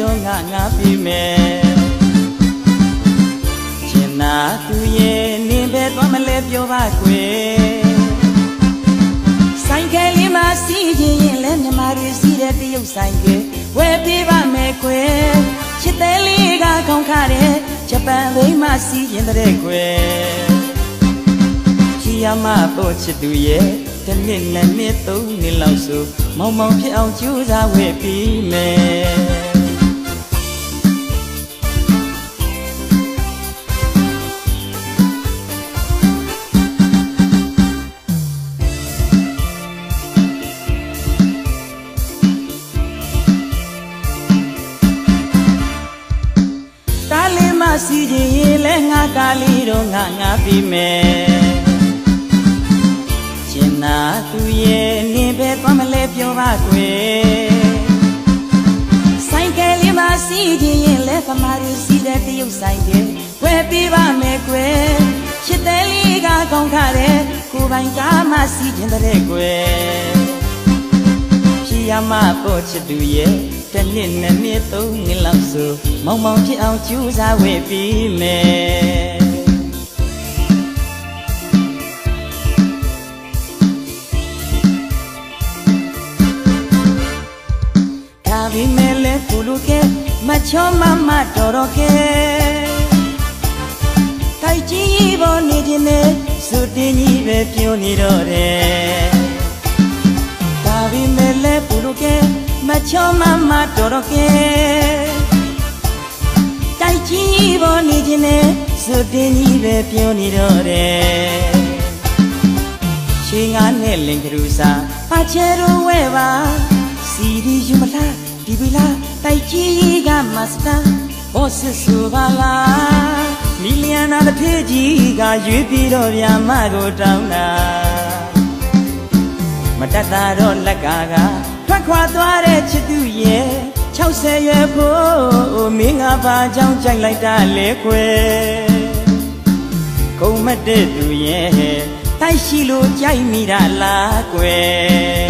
တော့ငါငါပြီမယ်ရှင်နာသူရဲ့နင်ပဲသွားမလဲပြောပါကွယ်ဆိုင်ကလေးမှာစီးခြင်းရင်လဲမြမာတွေစီးတဲ့တရုတ်ဆိုင်ကဝယ်ပြပါမယ်ကွယ်ချစ်တဲ့လေးကခေါင်းခါတဲ့ဂျပန်ဘိန်းမှာစီးရင်တဲ့ကွယ်ချီယမတော့ချစ်သူရဲ့ တစ်နှစ်နဲ့နှစ်သုံးနှစ်လောက်ဆိုမောင်မောင်ဖြစ်အောင်ကြိုးစားဝယ်ပြီးမယ်ကားလေးမစီခြင်းရင်လဲငါကားလေးတော့ငါငါပြီးမယ်ရှင် နာသူရဲ့နင်ပဲသွားမလဲပြောပါကွယ်ဆိုင်ကယ်လေးမစီခြင်းရင်လဲပမာရီစီတဲ့တရုတ်ဆိုင်ကဝယ်ပေးပါမယ်ကွယ်ချစ်တဲ့လေးကကောင်းခါတဲ့ကိုယ်ပိုင်ကားမစီခြင်းတဲ့ကွယ်ဖြစ်ရမပေါ်ချစ်သူရဲ့တစ်နှစ်နဲ့နှစ်သုံးနှစ်လောက်ဆိုမောင်မောင်ဖြစ်အောင်ကြိုးစားဝယ်ပြီးမယ် လဲပူလို့ကဲမချောမမတော်တော့ကဲတိုက်ကြီးပေါ်နေခြင်းနဲ့စုတင်ကြီးပဲပြောနေတော့တယ်ဒါပေမဲ့လဲပူလို့ကဲမချောမမတော်တော့ကဲတိုက်ကြီးပေါ်နေခြင်းနဲ့စုတင်ကြီးပဲပြောနေတော့တယ်ချင်းငါနဲ့လင်ကလူစာပါချေရောဝဲပါစီဒီယူမလား ဒီပီလားတိုက်ကြီးကမစတာဘောဆစ်ဆူပါလားမီလီယံနာတစ်ထေးကြီးကရွေးပြီးတော့ဗျာမကိုတောင်းတာမတတ်တာတော့လက်ကကထွက်ခွာသွားတဲ့ချစ်သူရဲ့60ရွယ်ဖို့မင်းငါဘာကြောင့်ကြိုက်လိုက်တာလဲခွဲကုံမတဲ့သူရဲ့တိုက်ရှိလို့ကြိုက်မိတာလားကွယ်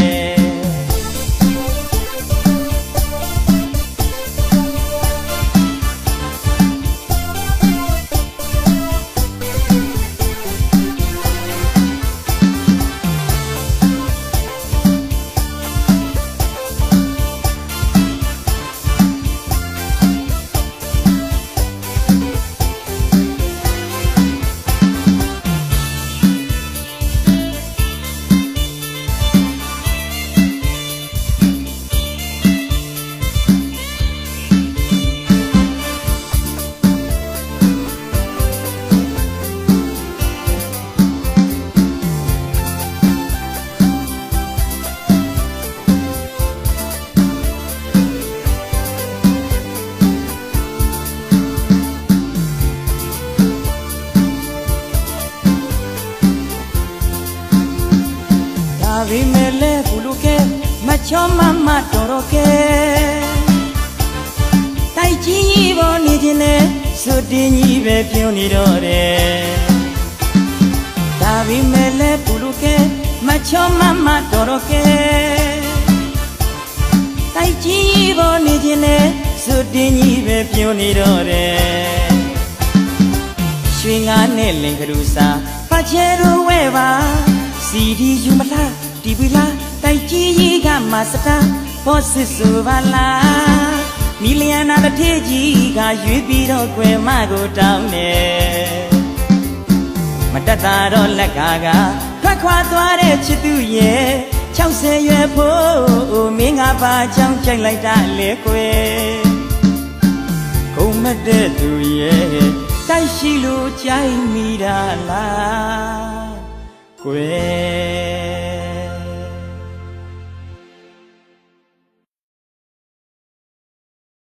ပေမဲ့လဲဘူးလို့ကဲမချောမမတော်တော့ကဲတိုက်ကြီးပေါ်နေခြင်းနဲ့စုတင်ကြီးပဲပြုံးနေတော့တယ်ဒါပေမဲ့လဲဘူးလို့ကဲမချောမမတော်တော့ကဲတိုက်ကြီးပေါ်နေခြင်းနဲ့စုတင်ကြီးပဲပြုံးနေတော့တယ်ရွှေငါနဲ့လင်ကလူစာပါချဲရိုဝဲပါ စီဒီယူမလားဒီပီလားတိုက်ကြီးကြီးကမစတာဘောစစ်ဆူပါလားမီလီယံနာတစ်ထေးကြီးကရွေးပြီးတော့ကွယ်မကိုတောင်းတယ်မတတ်တာတော့လက်ကကထွက်ခွာသွားတဲ့ချစ်သူရဲ့60ရွယ်ဖို့မင်းငါပါချောင်းချိုက်လိုက်တာလေကွယ်ခုံမတဲ့သူရဲ့တိုက်ရှိလို့ကြိုက်မိတာလားကွယ်